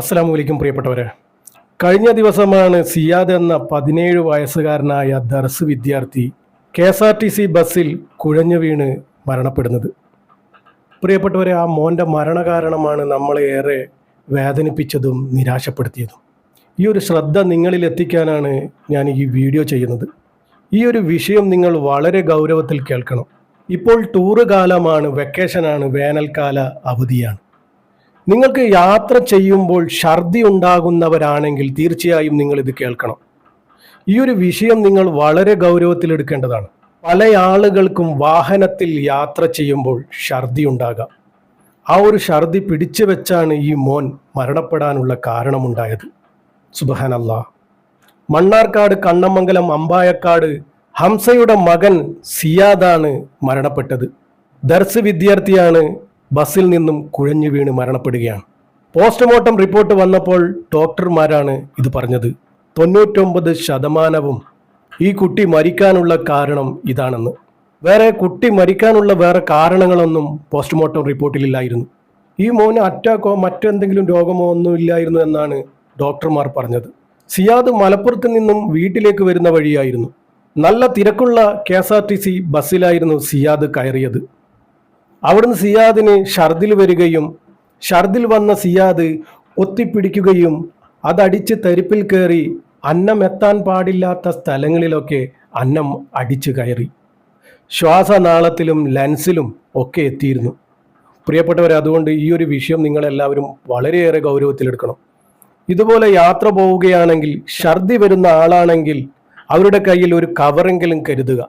അസ്സാം വലൈക്കും പ്രിയപ്പെട്ടവരെ. കഴിഞ്ഞ ദിവസമാണ് സിയാദ് എന്ന പതിനേഴ് വയസ്സുകാരനായ ദർസ് വിദ്യാർത്ഥി K S R T C ബസ്സിൽ കുഴഞ്ഞു വീണ് മരണപ്പെടുന്നത്. പ്രിയപ്പെട്ടവരെ ആ മോന്റെ മരണകാരണമാണ് നമ്മളെ ഏറെ വേദനിപ്പിച്ചതും നിരാശപ്പെടുത്തിയതും. ഈ ഒരു ശ്രദ്ധ നിങ്ങളിൽ എത്തിക്കാനാണ് ഞാൻ ഈ വീഡിയോ ചെയ്യുന്നത്. ഈ ഒരു വിഷയം നിങ്ങൾ വളരെ ഗൗരവത്തിൽ കേൾക്കണം. ഇപ്പോൾ ടൂറ് കാലമാണ് വെക്കേഷനാണ് വേനൽക്കാല അവധിയാണ്. നിങ്ങൾക്ക് യാത്ര ചെയ്യുമ്പോൾ ഛർദി ഉണ്ടാകുന്നവരാണെങ്കിൽ തീർച്ചയായും നിങ്ങൾ ഇത് കേൾക്കണം. ഈ ഒരു വിഷയം നിങ്ങൾ വളരെ ഗൗരവത്തിൽ എടുക്കേണ്ടതാണ്. പല ആളുകൾക്കും വാഹനത്തിൽ യാത്ര ചെയ്യുമ്പോൾ ഛർദി ഉണ്ടാകാം. ആ ഒരു ഛർദി പിടിച്ചു വെച്ചാണ് ഈ മോൻ മരണപ്പെടാനുള്ള കാരണമുണ്ടായത്. സുബഹാനല്ല മണ്ണാർക്കാട് കണ്ണമംഗലം അമ്പായക്കാട് ഹംസയുടെ മകൻ സിയാദാണ് മരണപ്പെട്ടത്. ദർസ് വിദ്യാർത്ഥിയാണ് ബസ്സിൽ നിന്നും കുഴഞ്ഞു വീണ് മരണപ്പെടുകയാണ്. പോസ്റ്റ്മോർട്ടം റിപ്പോർട്ട് വന്നപ്പോൾ ഡോക്ടർമാരാണ് ഇത് പറഞ്ഞത്. തൊണ്ണൂറ്റൊമ്പത് ശതമാനവും ഈ കുട്ടി മരിക്കാനുള്ള കാരണം ഇതാണെന്ന്. വേറെ കുട്ടി മരിക്കാനുള്ള വേറെ കാരണങ്ങളൊന്നും പോസ്റ്റ്മോർട്ടം റിപ്പോർട്ടിലില്ലായിരുന്നു ഈ മോന് അറ്റാക്കോ മറ്റെന്തെങ്കിലും രോഗമോ ഒന്നും ഇല്ലായിരുന്നു എന്നാണ് ഡോക്ടർമാർ പറഞ്ഞത്. സിയാദ് മലപ്പുറത്ത് നിന്നും വീട്ടിലേക്ക് വരുന്ന വഴിയായിരുന്നു. നല്ല തിരക്കുള്ള K S R T C ബസ്സിലായിരുന്നു Siyad കയറിയത്. അവിടുന്ന് സിയാദിന് ഷർദിൽ വരികയും ഷർദിൽ വന്ന സിയാദ് ഒത്തിപ്പിടിക്കുകയും അതടിച്ച് തരിപ്പിൽ കയറി അന്നം എത്താൻ പാടില്ലാത്ത സ്ഥലങ്ങളിലൊക്കെ അന്നം അടിച്ചു കയറി. ശ്വാസനാളത്തിലും ലെൻസിലും ഒക്കെ എത്തിയിരുന്നു. പ്രിയപ്പെട്ടവർ അതുകൊണ്ട് ഈ ഒരു വിഷയം നിങ്ങളെല്ലാവരും വളരെയേറെ ഗൗരവത്തിലെടുക്കണം. ഇതുപോലെ യാത്ര പോവുകയാണെങ്കിൽ ഛർദി വരുന്ന ആളാണെങ്കിൽ അവരുടെ കയ്യിൽ ഒരു കവറെങ്കിലും കരുതുക.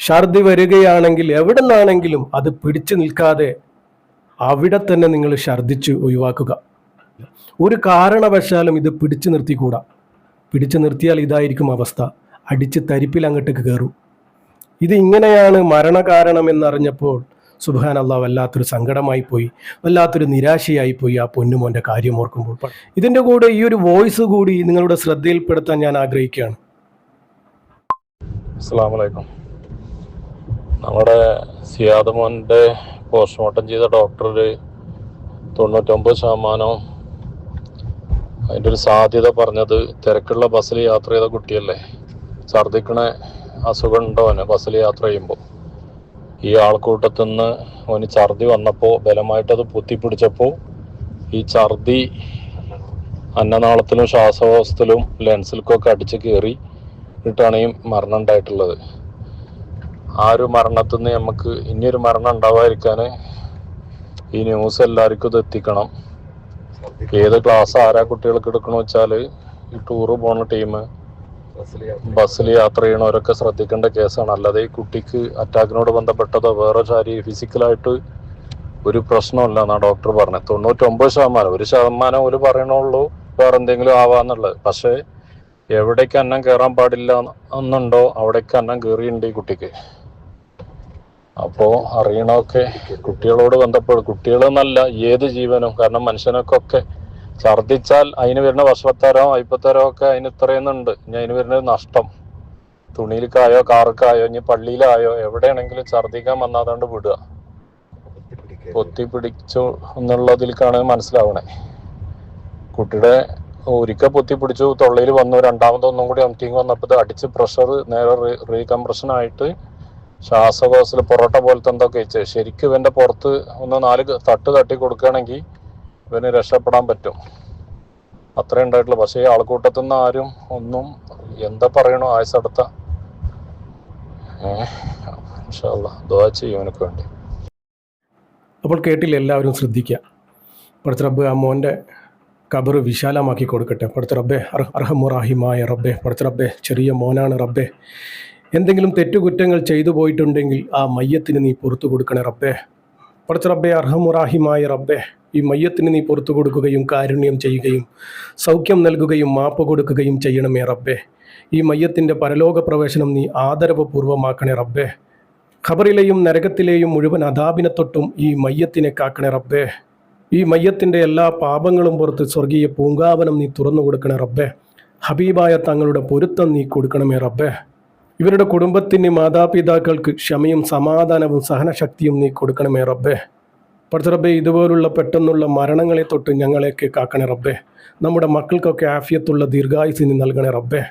ഛർദി വരികയാണെങ്കിൽ എവിടെ നിന്നാണെങ്കിലും അത് പിടിച്ചു നിൽക്കാതെ അവിടെ തന്നെ നിങ്ങൾ ഛർദിച്ച് ഒഴിവാക്കുക. ഒരു കാരണവശാലും ഇത് പിടിച്ചു നിർത്തിക്കൂടാ. പിടിച്ചു നിർത്തിയാൽ ഇതായിരിക്കും അവസ്ഥ. അടിച്ച് തരിപ്പിൽ അങ്ങോട്ടേക്ക് കയറും. ഇത് ഇങ്ങനെയാണ് മരണകാരണം എന്നറിഞ്ഞപ്പോൾ സുബാൻ അള്ളാഹ് വല്ലാത്തൊരു സങ്കടമായി പോയി. വല്ലാത്തൊരു നിരാശയായി പോയി ആ പൊന്നുമോന്റെ കാര്യം ഓർക്കുമ്പോൾ. ഇതിന്റെ കൂടെ ഈ ഒരു വോയിസ് കൂടി നിങ്ങളുടെ ശ്രദ്ധയിൽപ്പെടുത്താൻ ഞാൻ ആഗ്രഹിക്കുകയാണ്. അസ്സാം വലൈക്കും നമ്മുടെ സിയാദ് മോന്റെ പോസ്റ്റ്മോർട്ടം ചെയ്ത ഡോക്ടർ തൊണ്ണൂറ്റൊമ്പത് ശതമാനവും അതിന്റെ ഒരു സാധ്യത പറഞ്ഞത് തിരക്കുള്ള ബസ്സിൽ യാത്ര ചെയ്ത കുട്ടിയല്ലേ? ഛർദിക്കണ അസുഖം ഉണ്ടോ അവന് ബസ്സിൽ യാത്ര ചെയ്യുമ്പോൾ? ഈ ആൾക്കൂട്ടത്തിൽ നിന്ന് അവന് ഛർദി വന്നപ്പോൾ ബലമായിട്ടത് പൊത്തിപ്പിടിച്ചപ്പോൾ ഈ ഛർദി അന്നനാളത്തിലും ശ്വാസകോശത്തിലും ലെൻസിൽക്കൊക്കെ അടിച്ച് കയറി ഇട്ടാണ് ഈ മരണം ഉണ്ടായിട്ടുള്ളത്. ആ ഒരു മരണത്തിൽ നിന്ന് നമുക്ക് ഇനിയൊരു മരണം ഉണ്ടാവാതിരിക്കാൻ ഈ ന്യൂസ് എല്ലാവർക്കും ഇത് എത്തിക്കണം. ഏത് ക്ലാസ് ആരാ കുട്ടികൾക്ക് എടുക്കണമെന്ന് വെച്ചാൽ ഈ ടൂറ് പോണ ടീം ബസ്സിൽ യാത്ര ചെയ്യണവരൊക്കെ ശ്രദ്ധിക്കേണ്ട കേസാണ് അല്ലാതെ ഈ കുട്ടിക്ക് അറ്റാക്കിനോട് ബന്ധപ്പെട്ടതോ വേറെ ശാരീരിക ഫിസിക്കലായിട്ട് ഒരു പ്രശ്നമല്ല എന്നാ ഡോക്ടർ പറഞ്ഞത്. തൊണ്ണൂറ്റൊമ്പത് ശതമാനം ഒരു ശതമാനം ഒരു പറയണുള്ളൂ വേറെ എന്തെങ്കിലും ആവാന്നുള്ളത് പക്ഷേ എവിടേക്ക് അന്നം കയറാൻ പാടില്ല എന്നുണ്ടോ അവിടേക്ക് അന്നം കയറിയിട്ടുണ്ട് ഈ കുട്ടിക്ക്. അപ്പോ അറിയണമൊക്കെ കുട്ടികളോട് ബന്ധപ്പെടും കുട്ടികളെന്നല്ല ഏത് ജീവനും കാരണം മനുഷ്യനൊക്കെ ഛർദിച്ചാൽ അതിന് വരുന്ന വർഷത്തരോ അയ്പത്തരോ ഒക്കെ അതിന് ഇത്രയെന്നുണ്ട്. ഇനി അതിന് വരുന്ന നഷ്ടം. തുണിയിലേക്കായോ കാർക്കായോ ഇനി പള്ളിയിലായോ എവിടെയാണെങ്കിലും ഛർദിക്കാൻ വന്നാതാണ്ട് വിടുക. പൊത്തി പിടിച്ചു എന്നുള്ളതിലേക്കാണ് മനസ്സിലാവണേ. കുട്ടിയുടെ ഒരിക്കൽ പൊത്തി പിടിച്ചു തൊള്ളയിൽ വന്നു രണ്ടാമതൊന്നും കൂടി അമിറ്റിങ് വന്നപ്പോൾ അടിച്ച് പ്രഷർ നേരെ റീകംപ്രഷൻ ആയിട്ട് ശ്വാസകോശത്തിൽ പൊറോട്ട പോലത്തെ എന്തൊക്കെ വെച്ച്? ശരിക്കും ഇവന്റെ പുറത്ത് ഒന്ന് നാല് തട്ട് തട്ടി കൊടുക്കുകയാണെങ്കിൽ ഇവന് രക്ഷപ്പെടാൻ പറ്റും. അത്രേ ഉണ്ടായിട്ടുള്ളൂ. പക്ഷേ ആൾക്കൂട്ടത്തിൽ നിന്ന് ആരും ഒന്നും എന്താ പറയണോ ആയസടുത്ത ഏഹ് വേണ്ടി. അപ്പോൾ കേട്ടില്ല എല്ലാവരും ശ്രദ്ധിക്കുക പഠിച്ച റബ്ബ് ആ മോന്റെ കബർ വിശാലമാക്കി കൊടുക്കട്ടെ. പഠിച്ച റബ്ബെ അർ- അർഹമുറാഹിമായ റബ്ബെ പഠിച്ച റബ്ബെ ചെറിയ മോനാണ് റബ്ബെ. എന്തെങ്കിലും തെറ്റുകുറ്റങ്ങൾ ചെയ്തു പോയിട്ടുണ്ടെങ്കിൽ ആ മയ്യത്തിന് നീ പുറത്തു കൊടുക്കണേ റബ്ബെ. പഠിച്ച റബ്ബെ അർഹമുറാഹിമായ റബ്ബെ ഈ മയ്യത്തിന് നീ പുറത്തു കൊടുക്കുകയും കാരുണ്യം ചെയ്യുകയും സൗഖ്യം നൽകുകയും മാപ്പ് കൊടുക്കുകയും ചെയ്യണമേ റബ്ബെ. ഈ മയ്യത്തിന്റെ പരലോക പ്രവേശനം നീ ആദരവ് പൂർവമാക്കണേ റബ്ബെ. ഖബറിലെയും നരകത്തിലെയും മുഴുവൻ അതാപിനെ തൊട്ടും ഈ മയ്യത്തിനെ കാക്കണേ റബ്ബെ. ഈ മയ്യത്തിന്റെ എല്ലാ പാപങ്ങളും പുറത്ത് സ്വർഗീയ പൂങ്കാവനം നീ തുറന്നു കൊടുക്കണേ റബ്ബെ. ഹബീബായ തങ്ങളുടെ പൊരുത്തം നീ കൊടുക്കണമേ റബ്ബേ. ഇവരുടെ കുടുംബത്തിന് മാതാപിതാക്കൾക്ക് ക്ഷമയും സമാധാനവും സഹനശക്തിയും നീ കൊടുക്കണമേ റബ്ബേ. പഠിച്ച റബ്ബെ ഇതുപോലുള്ള പെട്ടെന്നുള്ള മരണങ്ങളെ തൊട്ട് ഞങ്ങളെയൊക്കെ കാക്കണേ റബ്ബേ. നമ്മുടെ മക്കൾക്കൊക്കെ ആഫിയത്തുള്ള ദീർഘായുസിന് നൽകണേ റബ്ബേ.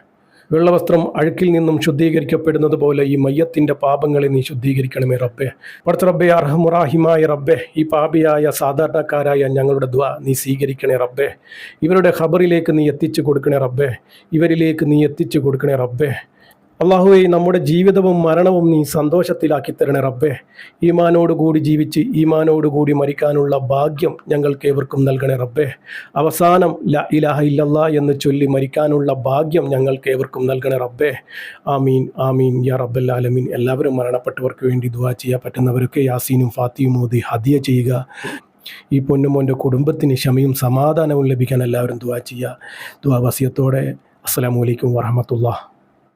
വെള്ളവസ്ത്രം അഴുക്കിൽ നിന്നും ശുദ്ധീകരിക്കപ്പെടുന്നത് പോലെ ഈ മയ്യത്തിന്റെ പാപങ്ങളെ നീ ശുദ്ധീകരിക്കണമേ റബ്ബെ. പഠിച്ച റബ്ബെ അർഹമുറാഹിമായ റബ്ബെ ഈ പാപിയായ സാധാരണക്കാരായ ഞങ്ങളുടെ ദ്വ നീ സ്വീകരിക്കണേ റബ്ബെ. ഇവരുടെ ഖബറിലേക്ക് നീ എത്തിച്ചു കൊടുക്കണേ റബ്ബെ. ഇവരിലേക്ക് നീ എത്തിച്ചു കൊടുക്കണേ റബ്ബെ. അള്ളാഹുവെ നമ്മുടെ ജീവിതവും മരണവും നീ സന്തോഷത്തിലാക്കി തരണേ റബ്ബേ. ഈമാനോടുകൂടി ജീവിച്ച് ഈമാനോടുകൂടി മരിക്കാനുള്ള ഭാഗ്യം ഞങ്ങൾക്ക് ഏവർക്കും നൽകണേ റബ്ബേ. അവസാനം ല ഇലാഹ ഇല്ലല്ലാ എന്ന് ചൊല്ലി മരിക്കാനുള്ള ഭാഗ്യം ഞങ്ങൾക്ക് ഏവർക്കും നൽകണേ റബ്ബേ. ആമീൻ ആമീൻ യാ റബ്ബല്ലാലമീൻ എല്ലാവരും മരണപ്പെട്ടവർക്ക് വേണ്ടി ദുവാ ചെയ്യാൻ പറ്റുന്നവരൊക്കെ യാസീനും ഫാത്തിയും മോദി ഹദിയ ചെയ്യുക. ഈ പൊന്നുമോന്റെ കുടുംബത്തിന് ക്ഷമയും സമാധാനവും ലഭിക്കാൻ എല്ലാവരും ദുവാ ചെയ്യുക. ദുവാ വസിയത്തോടെ അസ്സലാമു അലൈക്കും വറഹമത്തുള്ള